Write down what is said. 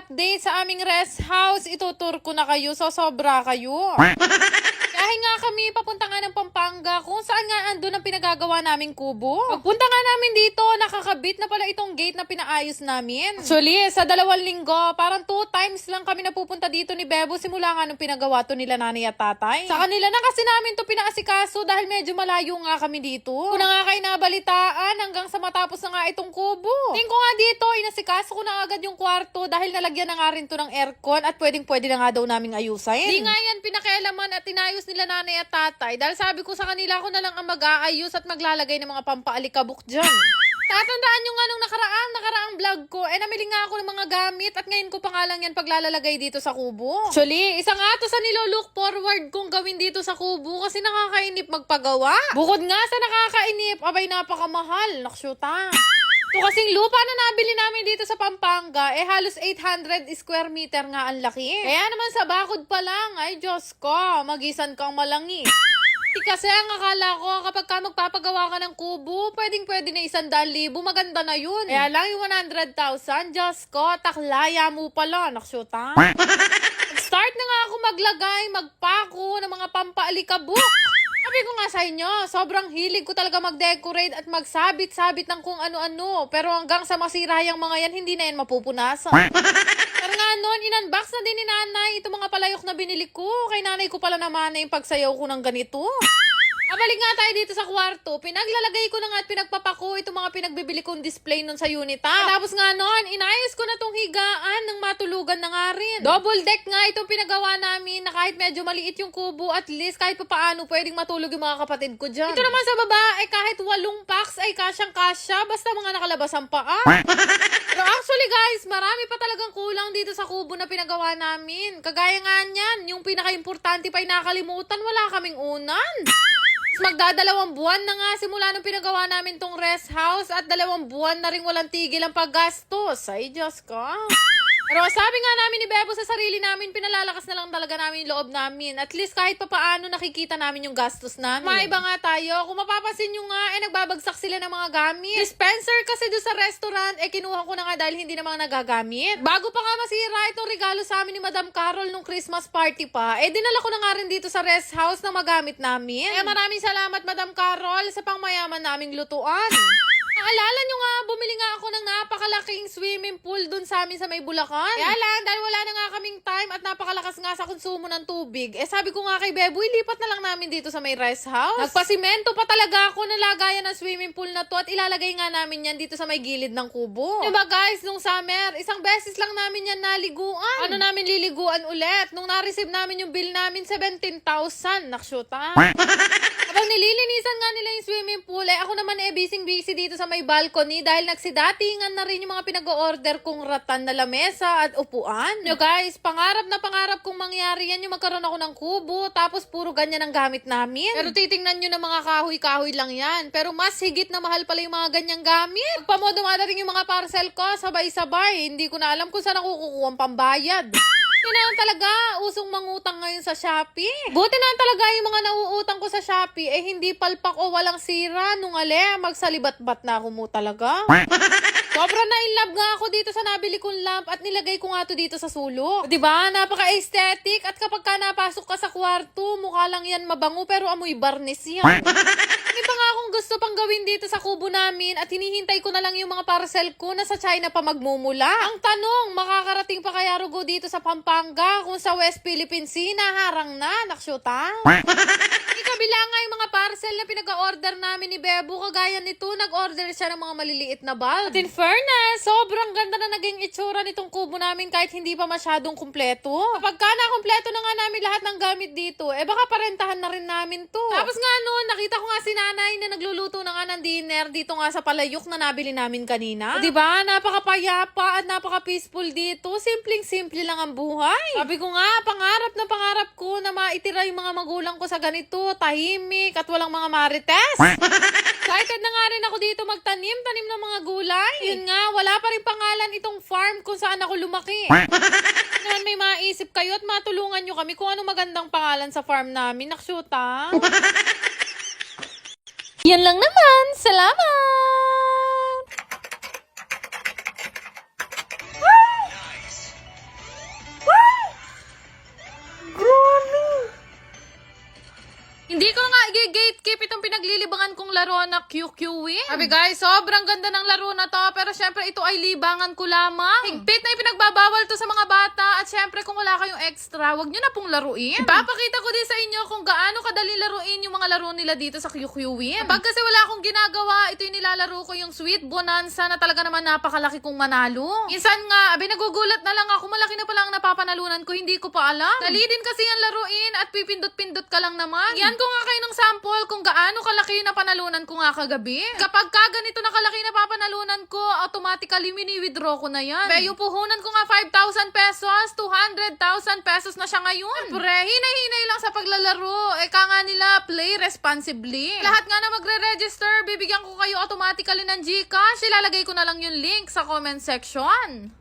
update sa aming rest house. Itutur ko na kayo. So, sobra kayo. Dahil nga kami papunta nga ng Pampanga kung saan nga andun ang pinagagawa naming kubo. Pagpunta nga namin dito, nakakabit na pala itong gate na pinaayos namin. Actually, sa dalawang linggo, parang two times lang kami napupunta dito ni Bebo simula nga nung pinagawa to nila nanay at tatay. Sa kanila na kasi namin to pinaasikaso dahil medyo malayo nga kami dito. Kuna nga kayo nabalitaan hanggang sa matapos na nga itong kubo. Tingin ko nga dito, inasikaso ko na agad yung kwarto dahil nalagyan na nga rin to ng aircon at pwedeng pwede na nga daw naming ayusin. Di nga yan pinakialaman at inayos nila nanay at tatay dahil sabi ko sa kanila ako na lang ang mag-aayos at maglalagay ng mga pampaalikabok dyan. Tatandaan nyo nga nung nakaraang, nakaraang vlog ko, eh namili nga ako ng mga gamit at ngayon ko pa nga lang yan paglalalagay dito sa kubo. Actually, isa nga to sa nilo-look forward kong gawin dito sa kubo kasi nakakainip magpagawa. Bukod nga sa nakakainip, abay napakamahal. Nakshuta. Ito kasing lupa na nabili namin dito sa Pampanga, eh halos 800 square meter nga ang laki. Kaya naman sa bakod pa lang, ay Diyos ko, magisan kang malangi. Di kasi ang akala ko kapag ka magpapagawa ka ng kubo, pwedeng pwede na isang libo, maganda na yun. Kaya lang yung 100,000, Diyos ko, taklaya mo pala, naksyuta. Start na nga ako maglagay, magpako ng mga pampaalikabok. Sabi ko nga sa inyo, sobrang hilig ko talaga mag-decorate at magsabit-sabit ng kung ano-ano. Pero hanggang sa masira yung mga yan, hindi na yan mapupunasan. Pero nga noon, in-unbox na din ni nanay itong mga palayok na binili ko. Kay nanay ko pala naman na yung pagsayaw ko ng ganito. Abalik nga tayo dito sa kwarto. Pinaglalagay ko na nga at pinagpapako itong mga pinagbibili kong display nun sa unita. Tapos nga noon, inayos ko na tong higaan ng matulugan na nga rin. Double deck nga itong pinagawa namin na kahit medyo maliit yung kubo, at least kahit pa paano pwedeng matulog yung mga kapatid ko dyan. Ito naman sa baba, ay kahit walong packs ay kasyang-kasya, basta mga nakalabas ang paa. Pero actually guys, marami pa talagang kulang dito sa kubo na pinagawa namin. Kagaya nga niyan, yung pinaka-importante pa ay nakalimutan, wala kaming unan. Magdadalawang buwan na nga simula nung pinagawa namin tong rest house at dalawang buwan na rin walang tigil ang paggastos. Ay, Diyos ko. Pero sabi nga namin ni Bebo sa sarili namin, pinalalakas na lang talaga namin yung loob namin. At least kahit pa paano nakikita namin yung gastos namin. Maiba nga tayo. Kung mapapansin nyo nga, eh nagbabagsak sila ng mga gamit. Dispenser kasi doon sa restaurant, eh kinuha ko na nga dahil hindi namang nagagamit. Bago pa nga masira itong regalo sa amin ni Madam Carol nung Christmas party pa, eh dinala ko na nga rin dito sa rest house na magamit namin. Eh maraming salamat Madam Carol sa pangmayaman naming lutuan. Naalala nyo nga, bumili nga ako ng napakalaking swimming pool dun sa amin sa may Bulacan. Kaya lang, dahil wala na nga kaming time at napakalakas nga sa konsumo ng tubig, eh sabi ko nga kay Beboy, lipat na lang namin dito sa may rest house. Nagpasimento pa talaga ako na lagayan ng swimming pool na to at ilalagay nga namin yan dito sa may gilid ng kubo. Diba guys, nung summer, isang beses lang namin yan naliguan. Ano namin liliguan ulit? Nung na-receive namin yung bill namin, 17,000. Nakshuta. Habang nililinisan nga nila yung swimming pool, eh ako naman eh busy-busy dito sa may balcony dahil nagsidatingan na rin yung mga pinag-order kong ratan na lamesa at upuan. Yo guys, pangarap na pangarap kong mangyari yan yung magkaroon ako ng kubo tapos puro ganyan ang gamit namin. Pero titingnan nyo na mga kahoy-kahoy lang yan. Pero mas higit na mahal pala yung mga ganyang gamit. Pag mo dumadating yung mga parcel ko, sabay-sabay. Hindi ko na alam kung saan ako kukuha ang pambayad. Na lang talaga, usong mangutang ngayon sa Shopee. Buti na lang talaga yung mga nauutang ko sa Shopee, eh hindi palpak o walang sira. Nung ale, magsalibat-bat na ako mo talaga. Sobrang na-inlove nga ako dito sa nabili kong lamp at nilagay ko nga to dito sa sulok. 'Di ba? Napaka-aesthetic at kapag ka napasok ka sa kwarto, mukha lang yan mabango pero amoy barnis yan. Pa nga akong gusto pang gawin dito sa kubo namin at hinihintay ko na lang yung mga parcel ko na sa China pa magmumula. Ang tanong, makakarating pa kaya Rugo dito sa Pampanga kung sa West Philippine Sea naharang na, naksyuta? Kabila nga yung mga parcel na pinag-order namin ni Bebo, kagaya nito, nag-order siya ng mga maliliit na bulb. At in fairness, sobrang ganda na naging itsura nitong kubo namin kahit hindi pa masyadong kumpleto. Kapag ka na nga namin lahat ng gamit dito, eh baka parentahan na rin namin to. Tapos nga noon, nakita ko nga si nanay na nagluluto na nga ng dinner dito nga sa palayok na nabili namin kanina. Di ba? Napakapayapa at napaka-peaceful dito. Simpleng-simple lang ang buhay. Sabi ko nga, pangarap na pangarap ko na maitira yung mga magulang ko sa ganito, tahimik at walang mga marites. Excited na nga rin ako dito magtanim, tanim ng mga gulay. Yun nga, wala pa rin pangalan itong farm kung saan ako lumaki. Naman may maisip kayo at matulungan nyo kami kung ano magandang pangalan sa farm namin. Naksyuta. Yan lang naman. Salamat! Nag-gatekeep itong pinaglilibangan kong laro na QQWin. Sabi guys, sobrang ganda ng laro na to, pero syempre ito ay libangan ko lamang. Higpit na ipinagbabawal to sa mga bata, at syempre kung wala kayong extra, wag nyo na pong laruin. Ipapakita ko din sa inyo kung gaano kadali laruin yung mga laro nila dito sa QQWin. Pag kasi wala akong ginagawa, ito yung nilalaro ko yung Sweet Bonanza na talaga naman napakalaki kong manalo. Minsan nga, abay nagugulat na lang ako, malaki na pala ang napapanalunan ko, hindi ko pa alam. Dali din kasi yan laruin at pipindot-pindot ka lang naman. Yan ko nga kayo ng sample kung gaano kalaki na panalunan ko nga kagabi. Kapag ka ganito na kalaki na papanalunan ko, automatically mini-withdraw ko na yan. Yung puhunan ko nga 5,000 pesos, 200,000 pesos na siya ngayon. Pre, hinay-hinay lang sa paglalaro. Eh, ka nga nila, play responsibly. Lahat nga na magre-register, bibigyan ko kayo automatically ng Gcash. Ilalagay ko na lang yung link sa comment section.